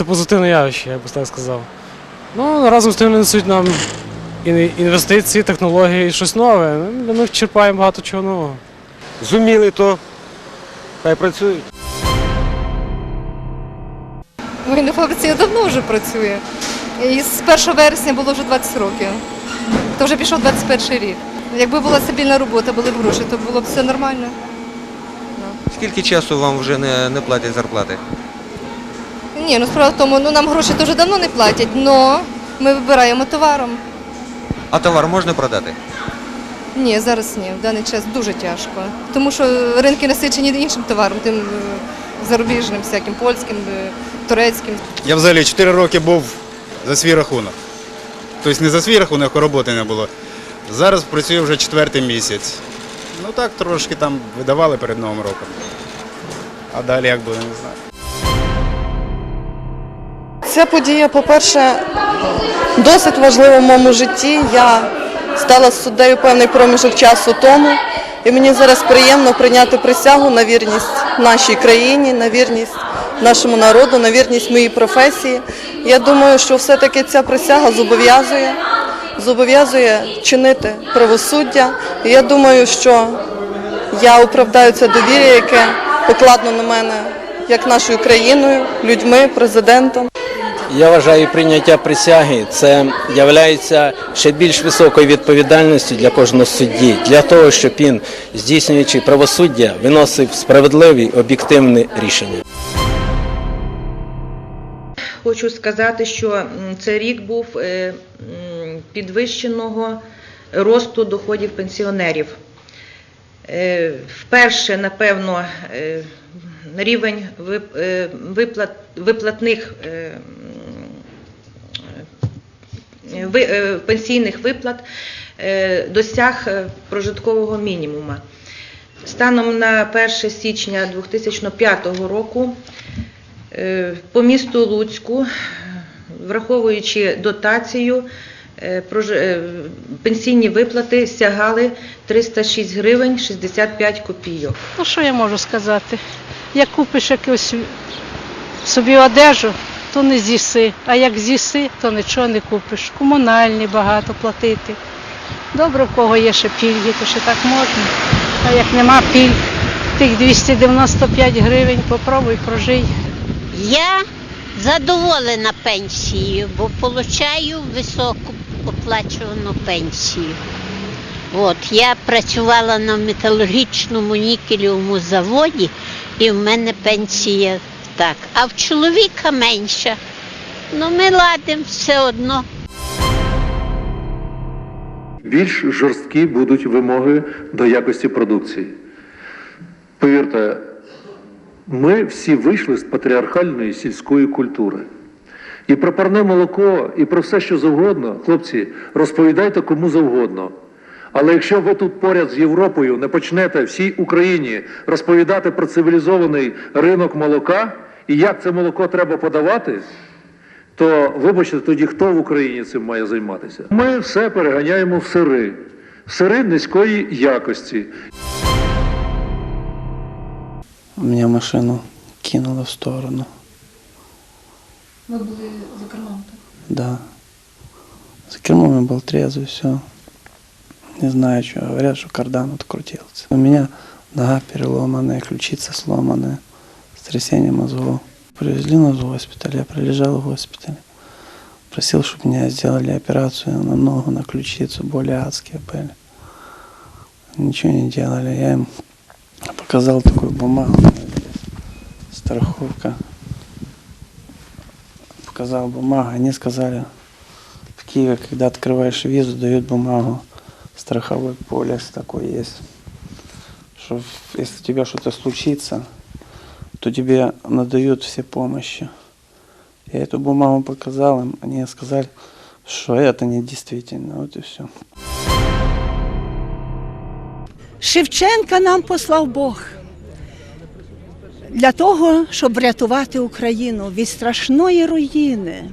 це позитивне явище, я б так сказав. Ну, разом з тим несуть нам інвестиції, технології, і щось нове. Ми черпаємо багато чого нового. Зуміли то, хай працюють. Ой, на фабриці я давно вже працює. І з 1 вересня було вже 20 років. То вже пішов 21 рік. Якби була стабільна робота, були б гроші, то було б все нормально. Скільки часу вам вже не, не платять зарплати? Ні, ну справа в тому, ну нам гроші дуже давно не платять, але ми вибираємо товаром. А товар можна продати? Ні, зараз ні, в даний час дуже тяжко. Тому що ринки насичені іншим товаром, тим е, зарубіжним, всяким польським, е, турецьким. Я взагалі 4 роки був за свій рахунок. Тобто не за свій рахунок, а роботи не було. Зараз працюю вже четвертий місяць. Ну так трошки там видавали перед Новим роком. А далі як буде, не знаю. Ця подія, по-перше, досить важлива в моєму житті. Я стала суддею певний проміжок часу тому, і мені зараз приємно прийняти присягу на вірність нашій країні, на вірність нашому народу, на вірність моїй професії. Я думаю, що все-таки ця присяга зобов'язує, зобов'язує чинити правосуддя. І я думаю, що я оправдаю це довір'я, яке покладено на мене як нашою країною, людьми, президентом. Я вважаю, прийняття присяги це є ще більш високою відповідальністю для кожного судді, для того, щоб він, здійснюючи правосуддя, виносив справедливі об'єктивні рішення. Хочу сказати, що м, це рік був е, підвищеного росту доходів пенсіонерів. Е, Вперше, напевно, е, рівень виплат, виплатних пенсійних виплат е, досяг е, прожиткового мінімума. Станом на 1 січня 2005 року Е, По місту Луцьку, враховуючи дотацію, е, е, пенсійні виплати сягали 306 гривень 65 копійок. Ну що я можу сказати? Як купиш якусь собі одежу, то не з'їси, а як з'їси, то нічого не купиш. Комунальні багато платити. Добре, в кого є ще пільги, то ще так можна. А як нема пільг, тих 295 гривень попробуй прожий. Я задоволена пенсією, бо отримую високу оплачувану пенсію. От, я працювала на металургічному нікелевому заводі, і в мене пенсія так. А в чоловіка менша. Ну, ми ладимо все одно. більш жорсткі будуть вимоги до якості продукції. Повірте, ми всі вийшли з патріархальної сільської культури. І про парне молоко, і про все, що завгодно, хлопці, розповідайте кому завгодно. Але якщо ви тут поряд з Європою не почнете всій Україні розповідати про цивілізований ринок молока і як це молоко треба подавати, то вибачте, тоді хто в Україні цим має займатися? Ми все переганяємо в сири, сири низької якості. Меня машину кинуло в сторону. Ми були за кермом. так? Да. За кермом я был трезвый, все. Не знаю, что. Говорят, что кардан открутился. У меня нога переломанная, ключица сломанная, сотрясение мозгов. Привезли нас в госпиталь, я пролежал в госпитале. Просил, чтобы меня сделали операцию на ногу, на ключицу, боли адские были. Ничего не делали. Я им показал такую бумагу. Страховка. Показал бумагу. Они сказали, в Киеве, когда открываешь визу, дают бумагу. Страховой полис такой есть. Что если у тебя что-то случится, то тебе надают все помощи. Я эту бумагу показал им, они сказали, что это не действительно. Вот и все. Шевченка нам послав Бог для того, щоб врятувати Україну від страшної руїни.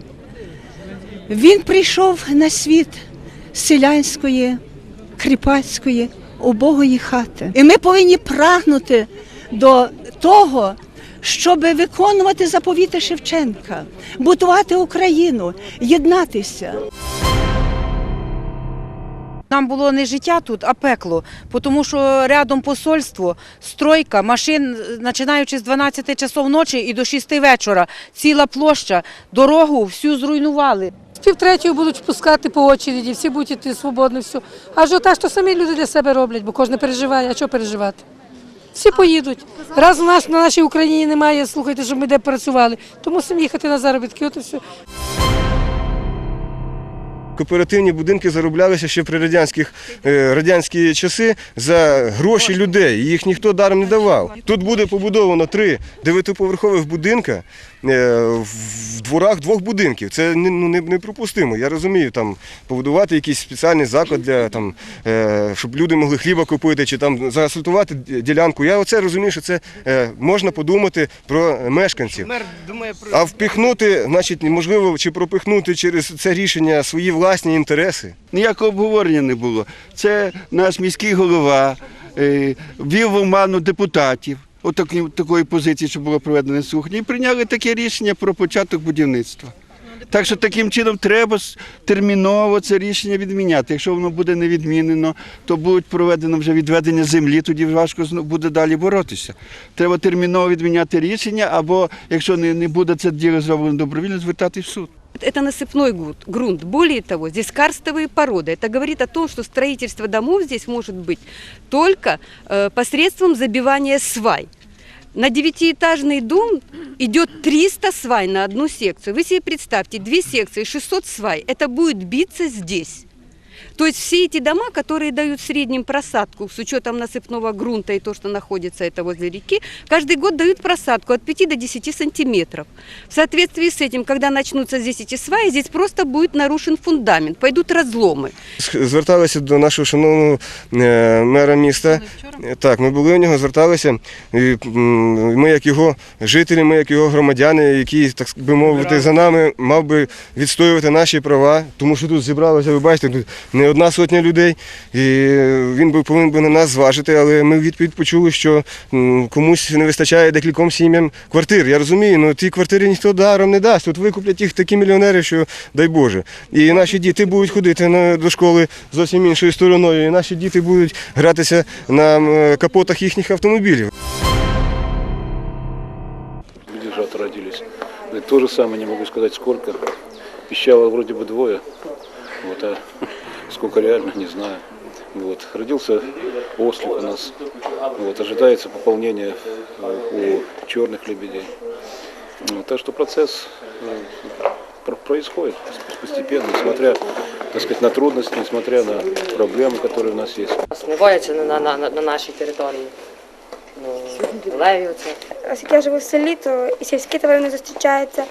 Він прийшов на світ селянської, кріпацької, убогої хати. І ми повинні прагнути до того, щоб виконувати заповіти Шевченка, будувати Україну, єднатися. Нам було не життя тут, а пекло, тому що рядом посольство, стройка, машин, починаючи з 12 часов ночі і до 6 вечора, ціла площа, дорогу всю зруйнували. З півтретього будуть впускати по очереді, всі будуть йти свободно, все. А так, що самі люди для себе роблять, бо кожен переживає, а що переживати? Всі поїдуть. Раз у нас на нашій Україні немає, слухайте, щоб ми де працювали, то мусимо їхати на заробітки. От і все. Кооперативні будинки зароблялися ще при радянських е, радянські часи за гроші людей. Їх ніхто даром не давав. Тут буде побудовано три дев'ятиповерхових будинка е, в дворах двох будинків. Це ну, неприпустимо. Я розумію, там побудувати якийсь спеціальний заклад для там, е, щоб люди могли хліба купити чи там заасфальтувати ділянку. Я оце розумію, що це можна подумати про мешканців. А впихнути, значить, можливо, чи пропихнути через це рішення свої власні інтереси. Ніякого обговорення не було. Це наш міський голова е, ввів в оману депутатів. Отакі, такої позиції, що було проведено слухання, і прийняли таке рішення про початок будівництва. Так що таким чином треба терміново це рішення відміняти. Якщо воно буде не відмінено, то буде проведено вже відведення землі, тоді важко буде далі боротися. Треба терміново відміняти рішення, або якщо не буде це діло зроблено добровільно, звертати в суд Это насыпной грунт. грунт. Более того, здесь карстовые породы. Это говорит о том, что строительство домов здесь может быть только э, посредством забивания свай. На девятиэтажный дом идет 300 свай на одну секцию. Вы себе представьте, две секции, 600 свай. Это будет биться здесь. То есть все эти дома, которые дают в среднем просадку, с учетом насыпного грунта и то, что находится это возле реки, каждый год дают просадку от 5 до 10 сантиметров. В соответствии с этим, когда начнутся здесь эти сваи, здесь просто будет нарушен фундамент, пойдут разломы. Зверталися до нашого шановного е, мера міста. Е, Так, ми були у нього, зверталися. І, м, Ми, як його жителі, ми, як його громадяни, які, так би мовити, за нами мав би відстоювати наші права, тому що тут зібралося, ви бачите, тут не одна сотня людей. І він би повинен би на нас зважити, але ми відповідь почули, що комусь не вистачає декільком сім'ям квартир. Я розумію, ну ті квартири ніхто даром не дасть. Тут викуплять їх такі мільйонери, що дай Боже. І наші діти будуть ходити до школи зовсім іншою стороною. І наші діти будуть гратися на капотах їхніх автомобілів. Люди же родились. Но то же самое не могу сказать сколько. Пищало вроде бы двое, вот, а сколько реально, не знаю. Вот. Родился ослик у нас. Вот. Ожидается пополнение э, у черных лебедей. Вот. Так что процесс э, про- происходит постепенно, несмотря так сказать, на трудности, несмотря на проблемы, которые у нас есть. Не бояться на, на, на, на нашій території. Ну, левів це. Оскільки я живу в селі, то і сільські тварини зустрічаються.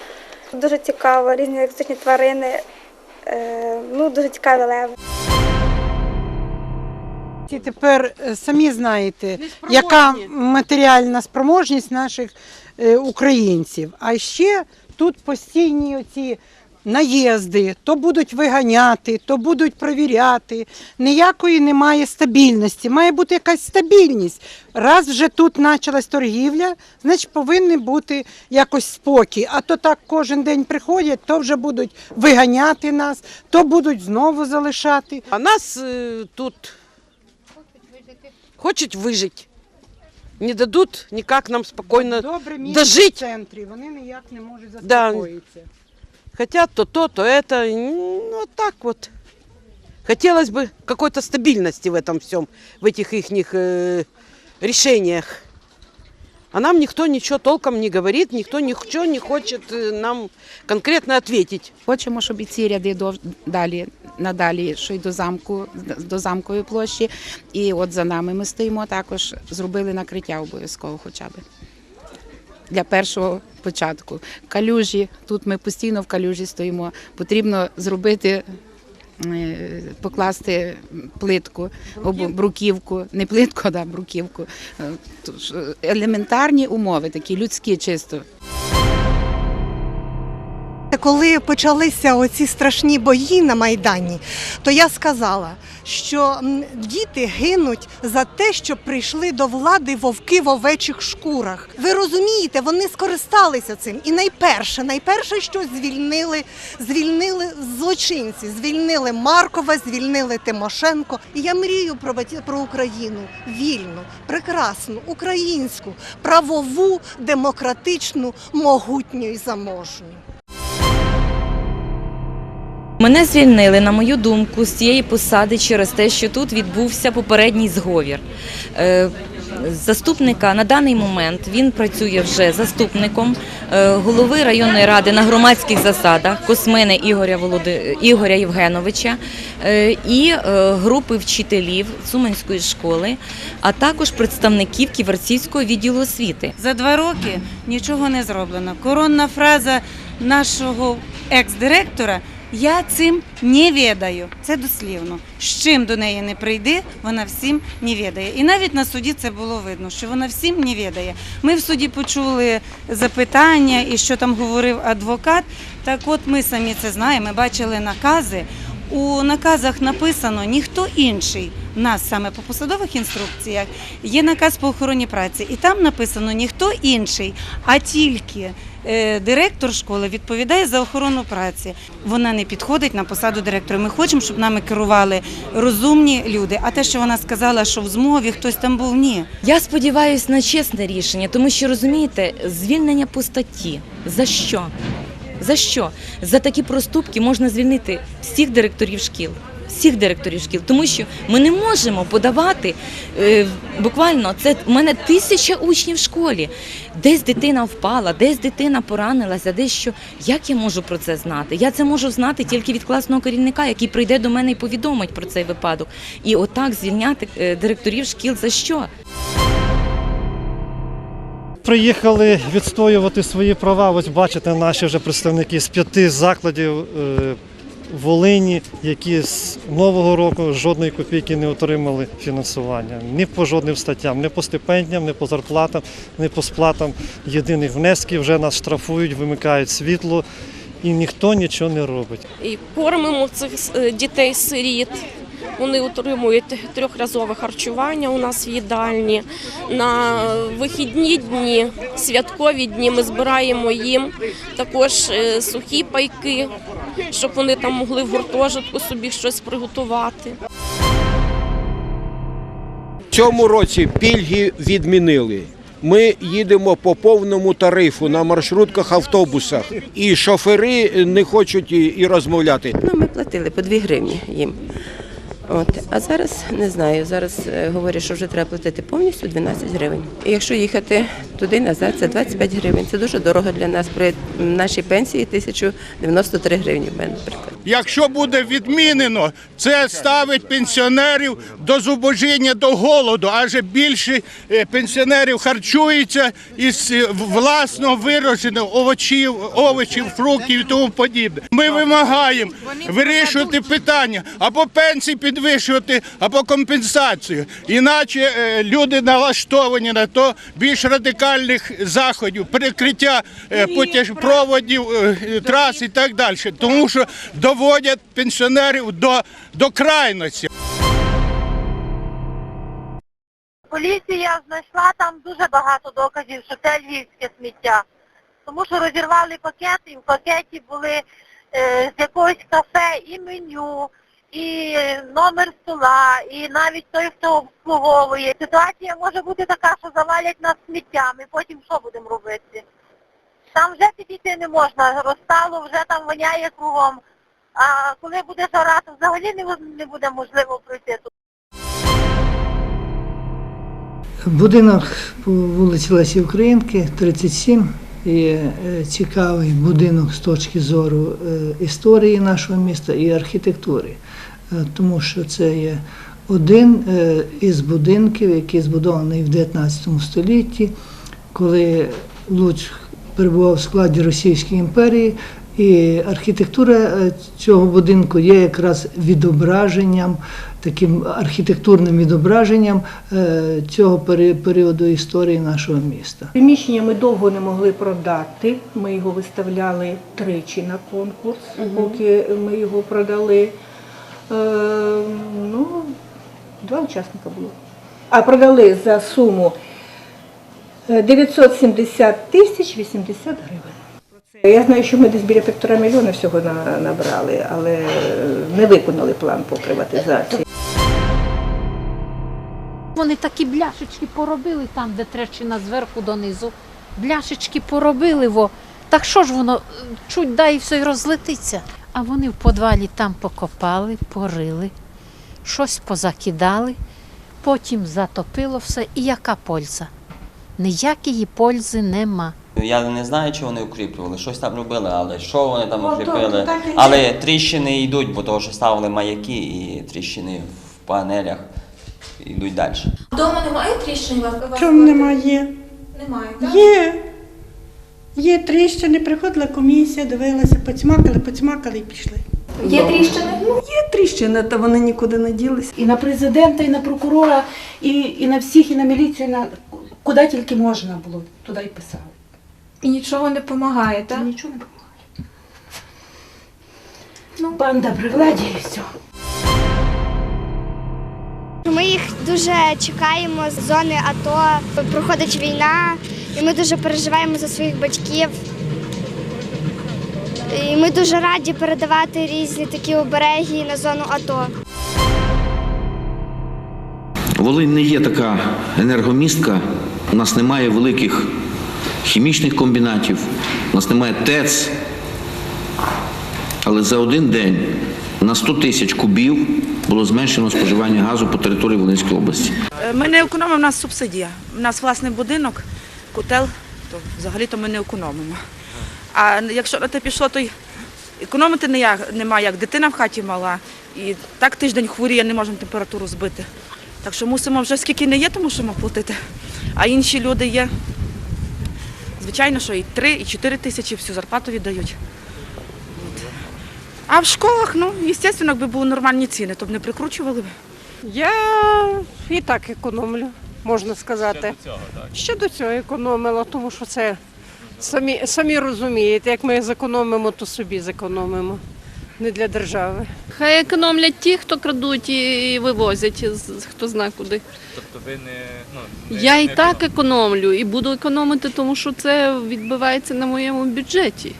Дуже цікаво, різні екзотичні тварини. Е, ну, дуже цікаві леви. І тепер е, самі знаєте, яка матеріальна спроможність наших е, українців. А ще тут постійні оці наїзди, то будуть виганяти, то будуть провіряти. Ніякої немає стабільності. Має бути якась стабільність. Раз вже тут почалась торгівля, значить повинен бути якось спокій. А то так кожен день приходять, то вже будуть виганяти нас, то будуть знову залишати. А нас э, тут хочуть вижити. Не дадуть ніяк нам спокійно Добре місце в дожити. центрі, вони ніяк не можуть Да. заспокоїтися. Хотят то то, то это. Ну, вот так вот. Хотелось бы какой-то стабильности в этом всем, в этих их э, решениях. А нам никто ничего толком не говорит, никто ничего не хочет э, нам конкретно ответить. Хочемо, щоб і ці ряди дов- далі надалі йшли до замку, до замкової площі. І от за нами ми стоїмо також, зробили накриття обов'язково хоча б. Для першого початку. Калюжі, тут ми постійно в калюжі стоїмо. Потрібно зробити, е, покласти плитку, або бруківку, не плитку, а бруківку. Е, е, Елементарні умови, такі людські чисто. Коли почалися оці страшні бої на Майдані, то я сказала, що діти гинуть за те, що прийшли до влади вовки в овечих шкурах. Ви розумієте, вони скористалися цим. І найперше, найперше, що звільнили, звільнили злочинці, звільнили Маркова, звільнили Тимошенко. І я мрію про про Україну вільну, прекрасну, українську, правову, демократичну, могутню і заможню. Мене звільнили, на мою думку, з цієї посади через те, що тут відбувся попередній зговір. Е, Заступника на даний момент він працює вже заступником е, голови районної ради на громадських засадах Космини Ігоря Володи... Ігоря Євгеновича е, і групи вчителів Цуманської школи, а також представників Ківерцівського відділу освіти. За два роки нічого не зроблено. Коронна фраза нашого екс-директора Я цим не відаю. Це дослівно. З чим до неї не прийди, вона всім не відає. І навіть на суді це було видно, що вона всім не відає. Ми в суді почули запитання і що там говорив адвокат. Так от ми самі це знаємо, ми бачили накази. У наказах написано ніхто інший. У нас саме по посадових інструкціях є наказ по охороні праці, і там написано ніхто інший, а тільки директор школи відповідає за охорону праці. Вона не підходить на посаду директора. Ми хочемо, щоб нами керували розумні люди. А те, що вона сказала, що в змові хтось там був, ні. Я сподіваюся на чесне рішення, тому що розумієте, звільнення по статті. За що? За що? За такі проступки можна звільнити всіх директорів шкіл. Всіх директорів шкіл, тому що ми не можемо подавати е, буквально це в мене тисяча учнів в школі. Десь дитина впала, десь дитина поранилася, десь що. Як я можу про це знати? Я це можу знати тільки від класного керівника, який прийде до мене і повідомить про цей випадок. І отак звільняти е, директорів шкіл за що? Приїхали відстоювати свої права. Ось бачите, наші вже представники з п'яти закладів е, Волині, які з нового року жодної копійки не отримали фінансування. Ні по жодним статтям, ні по стипендіям, ні по зарплатам, ні по сплатам єдиних внесків. Вже нас штрафують, вимикають світло, і ніхто нічого не робить. і кормимо цих е, дітей-сиріт. Вони отримують трьохразове харчування у нас в їдальні. На вихідні дні, святкові дні ми збираємо їм також е, сухі пайки, щоб вони там могли в гуртожитку собі щось приготувати. В цьому році пільги відмінили. Ми їдемо по повному тарифу на маршрутках, автобусах, і шофери не хочуть і- і розмовляти. Ну, ми платили по 2 гривні їм. От. А зараз не знаю. Зараз е, говорять, що вже треба платити повністю 12 гривень. І якщо їхати туди назад, це 25 гривень. Це дуже дорого для нас. При нашій пенсії 1093 гривні в мене, наприклад. Якщо буде відмінено, це ставить пенсіонерів до зубожіння, до голоду, адже більше е, пенсіонерів харчуються із е, власно вирощених овочів, овочів, фруктів і тому подібне. Ми вимагаємо вирішувати питання або пенсії підвищувати, або компенсацію. Іначе е, люди налаштовані на то більш радикальних заходів, перекриття е, путепроводів, е, е, трас і так далі. Тому що доводять пенсіонерів до, до крайності. Поліція знайшла там дуже багато доказів, що це львівське сміття. Тому що розірвали пакет, і в пакеті були е, з якогось кафе і меню, і номер стола, і навіть той, хто обслуговує. Ситуація може бути така, що завалять нас сміттям, і потім що будемо робити? Там вже підійти не можна, розстало, вже там воняє кругом. А коли буде жара, то взагалі не буде можливо пройти тут. Будинок по вулиці Лесі Українки, 37. Є е, цікавий будинок з точки зору е, історії нашого міста і архітектури, Е, тому що це є один із будинків, який збудований в 19 столітті, коли Луцьк перебував в складі Російської імперії. І архітектура цього будинку є якраз відображенням таким архітектурним відображенням е, цього періоду історії нашого міста. Приміщення ми довго не могли продати. Ми його виставляли тричі на конкурс, поки ми його продали. Е, ну, два учасника було. А продали за суму е, 970 тисяч 80 гривень. Я знаю, що ми десь біля півтора мільйона всього набрали, але е, не виконали план по приватизації. Вони такі бляшечки поробили там, де трещина зверху донизу. Бляшечки поробили, во. Так що ж воно, чуть дай і все й розлетиться. А вони в подвалі там покопали, порили, щось позакидали, потім затопило все. І яка польза? Ніякої пользи нема. Я не знаю, чи вони укріплювали, щось там робили, але що вони там укріпили. Але тріщини йдуть, бо того, що ставили маяки і тріщини в панелях йдуть далі. Дома немає тріщин? Чому немає? Немає, так? Є. Є тріщини, приходила комісія, дивилася, поцмакали, поцмакали і пішли. Є тріщини? Ну, є тріщини, та вони нікуди не ділися. І на президента, і на прокурора, і, і на всіх, і на міліцію, і на куди тільки можна було, туди й писали. І нічого не допомагає, так? Нічого не допомагає. Ну, банда при владі і все. Ми їх дуже чекаємо з зони АТО. Проходить війна, і ми дуже переживаємо за своїх батьків. І ми дуже раді передавати різні такі обереги на зону АТО. Волинь не є така енергомістка. У нас немає великих хімічних комбінатів, у нас немає ТЕЦ. Але за один день на 100 тисяч кубів було зменшено споживання газу по території Волинської області. Е, Ми не економимо, у нас субсидія. У нас власний будинок, котел, то взагалі-то ми не економимо. А якщо на те пішло, то й економити ніяк, нема як. Дитина в хаті мала, і так тиждень хворіє, не можемо температуру збити. Так що мусимо вже скільки не є, то мусимо платити. А інші люди є. Звичайно, що і 3, і 4 тисячі всю зарплату віддають. А в школах, ну, звісно, якби були нормальні ціни, то б не прикручували б. Я і так економлю, можна сказати. Ще до цього, так? Ще до цього економила, тому що це самі, самі розумієте, як ми зекономимо, то собі зекономимо. Не для держави. Хай економлять ті, хто крадуть і вивозять, з- хто знає куди. Тобто ви не. Ну, не Я не і так економлю, і буду економити, тому що це відбивається на моєму бюджеті.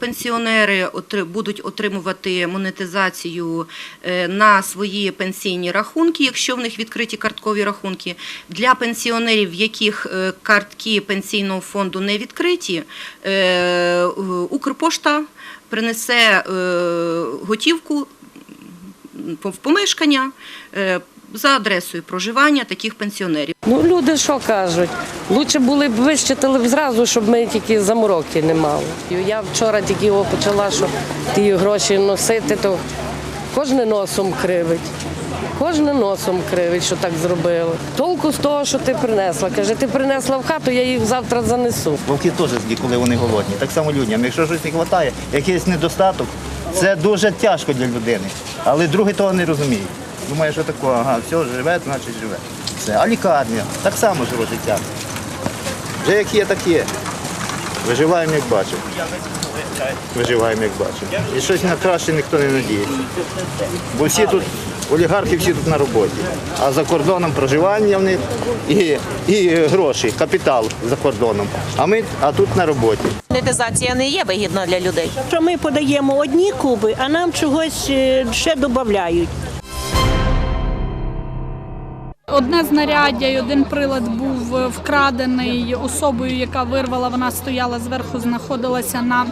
Пенсіонери будуть отримувати монетизацію е, на свої пенсійні рахунки, якщо в них відкриті карткові рахунки. Для пенсіонерів, в яких е, картки пенсійного фонду не відкриті, е, Укрпошта принесе готівку в помешкання за адресою проживання таких пенсіонерів. Ну, люди що кажуть? Лучше були б вищитали б зразу, щоб ми тільки замороки не мали. Я вчора тільки його почала, що ті гроші носити, то кожне носом кривить. Кожне носом кривить, що так зробили. Толку з того, що ти принесла. Каже, ти принесла в хату, я їх завтра занесу. Вовки теж злі, коли вони голодні. Так само людям. Якщо щось не вистачає, якийсь недостаток, це дуже тяжко для людини. Але другі того не розуміють. Думає, що таке, ага, все, живе, значить живе. Все. А лікарня так само живе життя. Вже як є, так є. Виживаємо, як бачимо. Виживаємо, як бачимо. І щось на краще ніхто не надіється. Бо всі тут, олігархи всі тут на роботі. А за кордоном проживання в них і, і гроші, капітал за кордоном. А ми а тут на роботі. Монетизація не є вигідна для людей. Що ми подаємо одні куби, а нам чогось е, ще додають. Одне знаряддя і один прилад був е, вкрадений особою, яка вирвала. Вона стояла зверху, знаходилася на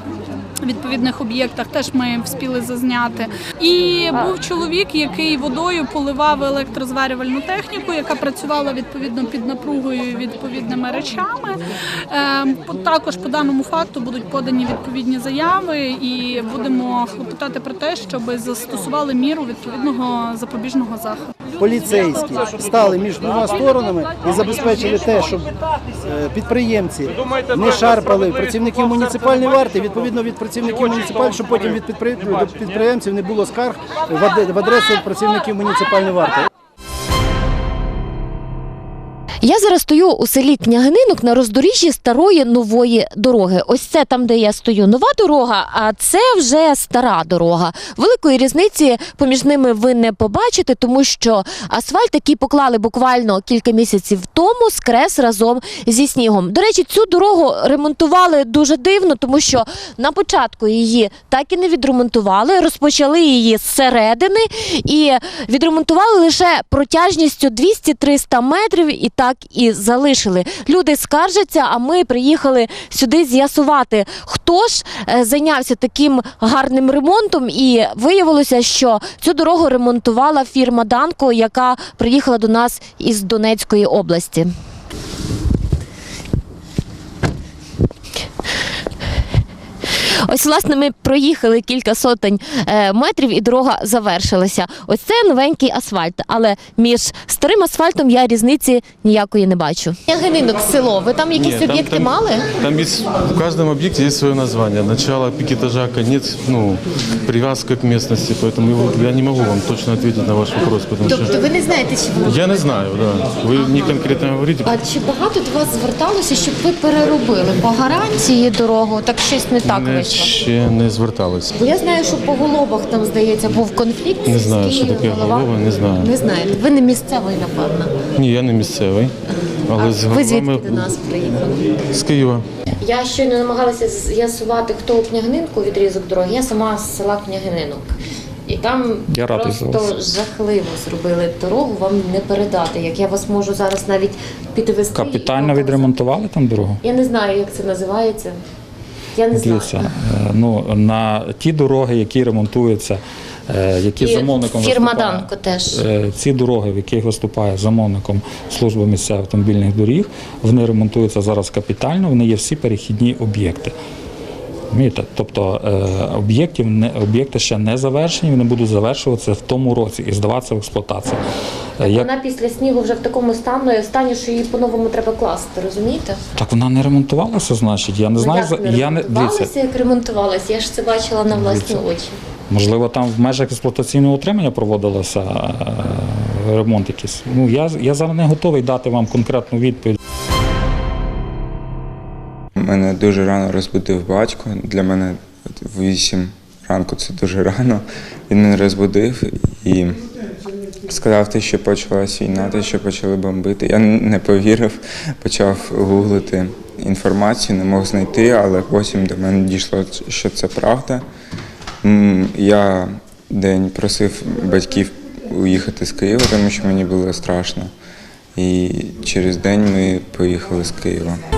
відповідних об'єктах. Теж ми вспіли зазняти. І був чоловік, який водою поливав електрозварювальну техніку, яка працювала відповідно під напругою і відповідними речами. Е, Також по даному факту будуть подані відповідні заяви, і будемо клопотати про те, щоб застосували міру відповідного запобіжного заходу. Поліцейські стали між двома сторонами і забезпечили те, щоб е, підприємці не шарпали працівників муніципальної варти, відповідно від працівників муніципальної, щоб потім від підпри- до підприємців не було скарг в аде- в адресу працівників муніципальної варти. Я зараз стою у селі Княгининок на роздоріжжі старої нової дороги. Ось це там, де я стою, нова дорога, а це вже стара дорога. Великої різниці поміж ними ви не побачите, тому що асфальт, який поклали буквально кілька місяців тому, скрес разом зі снігом. До речі, цю дорогу ремонтували дуже дивно, тому що на початку її так і не відремонтували, розпочали її зсередини і відремонтували лише протяжністю 200-300 метрів і так і залишили. Люди скаржаться, а ми приїхали сюди з'ясувати, хто ж е, зайнявся таким гарним ремонтом. І виявилося, що цю дорогу ремонтувала фірма Данко, яка приїхала до нас із Донецької області. Ось, власне, ми проїхали кілька сотень е, метрів, і дорога завершилася. Ось це новенький асфальт, але між старим асфальтом я різниці ніякої не бачу. Ягининок село. Ви там якісь Нет, там- об'єкти там- мали? Там есть, в каждом объекте есть свое название. Начало пикетажа, конец, ну, привязка к местности. Поэтому я- я не могу вам точно ответить на ваш вопрос, потому Тобто что ви не знаєте, чи воно? я не знаю, да. Вы не конкретно говорите. А чи багато до вас зверталося, щоб ви переробили по гарантії дорогу? Так щось не так Не, вийшло. ще не звертались. Бо я знаю, що по голобах там здається був конфлікт. Не знаю, що таке голова. голова, не знаю. Не знаєте. Ви не місцевий, напевно. Ні, я не місцевий. Але з Ви звідки до нас приїхали? з Києва. Я щойно намагалася з'ясувати, хто у княгининку відрізок дороги. Я сама з села Княгининок. І там Я просто жахливо зробили дорогу, вам не передати. Як я вас можу зараз навіть підвести. Капітально відремонтували там дорогу? Я не знаю, як це називається. Я не знаю. Е, ну, на ті дороги, які ремонтуються, е, які І замовником фірма Данко теж. е, ці дороги, в яких виступає замовником служба місцевих автомобільних доріг, вони ремонтуються зараз капітально, вони є всі перехідні об'єкти. Тобто об'єкти ще не завершені, вони будуть завершуватися в тому році і здаватися в експлуатацію. Е, як- Вона після снігу вже в такому стані, стані, що її по-новому треба класти, розумієте? Так вона не ремонтувалася, значить. Я не знаю, Ну, як за- не я не дивіться. ремонтувалася, як ремонтувалася. Я ж це бачила на власні очі. Можливо, там в межах експлуатаційного утримання проводилося е, ремонт якийсь. Ну я я зараз не готовий дати вам конкретну відповідь. Мене дуже рано розбудив батько. Для мене в 8 ранку це дуже рано. Він мене розбудив і сказав, те, що почалась війна, те, що почали бомбити. Я не повірив, почав гуглити інформацію, не мог знайти, але потім до мене дійшло, що це правда. Я день просив батьків уїхати з Києва, тому що мені було страшно. І через день ми поїхали з Києва.